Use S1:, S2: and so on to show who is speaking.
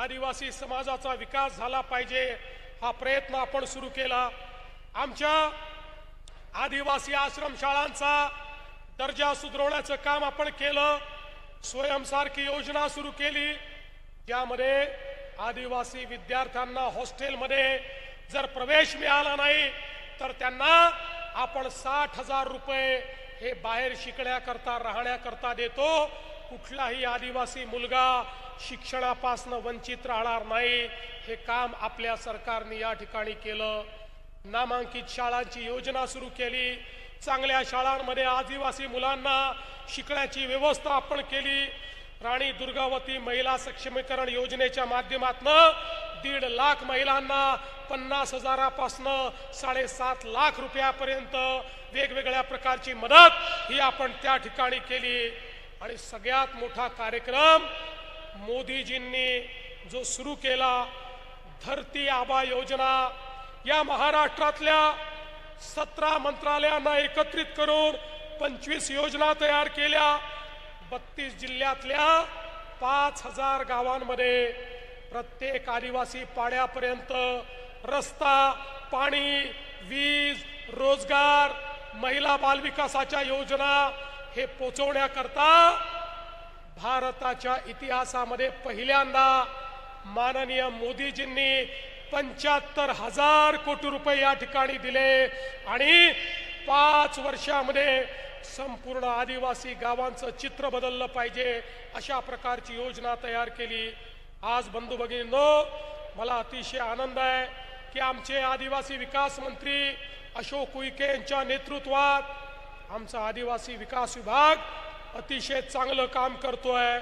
S1: आदिवासी समाजाचा विकास झाला पाहिजे हा प्रयत्न आपण सुरू केला. आमच्या आदिवासी आश्रमशाळांचा दर्जा सुधारवण्याचं काम आपण केलं स्वयंसारखी योजना सुरू केली. ज्यामध्ये आदिवासी विद्यार्थ्यांना हॉस्टेलमध्ये जर प्रवेश मिळाला नाही तर त्यांना आपण साठ हजार रुपये हे बाहेर शिकण्याकरता राहण्याकरता देतो. कुठलाही आदिवासी मुलगा शिक्षणापासून वंचित राहणार नाही हे काम आपल्या सरकारने या ठिकाणी केलं. नामांकित शाळांची योजना सुरू केली. चांगल्या शाळांमध्ये आदिवासी मुलांना शिकण्याची व्यवस्था आपण केली. राणी दुर्गावती महिला सक्षमीकरण योजनेच्या माध्यमातून दीड लाख महिलांना पन्नास हजारापासनं साडेसात लाख रुपयापर्यंत वेगवेगळ्या प्रकारची मदत ही आपण त्या ठिकाणी केली. आणि सगळ्यात मोठा कार्यक्रम मोदीजींनी जो सुरू केला धरती आबा योजना या महाराष्ट्रातल्या सतरा मंत्रालयांना एकत्रित करून पंचवीस योजना तयार केल्या. बत्तीस जिल्ह्यातल्या पाच हजार गावांमध्ये प्रत्येक आदिवासी पाड्यापर्यंत रस्ता पाणी वीज रोजगार महिला बालविकासाच्या योजना हे पोचवण्याकरता भारताच्या इतिहासामध्ये पहिल्यांदा माननीय मोदीजींनी पंच्याहत्तर हजार कोटी रुपये या ठिकाणी दिले आणि पाच वर्षामध्ये संपूर्ण आदिवासी गावांचं चित्र बदललं पाहिजे अशा प्रकारची योजना तयार केली. आज बंधू भगिनींनो मला अतिशय आनंद आहे की आमचे आदिवासी विकास मंत्री अशोक उईके यांच्या नेतृत्वात आमचा आदिवासी विकास विभाग अतिशय चांगलं काम करतोय.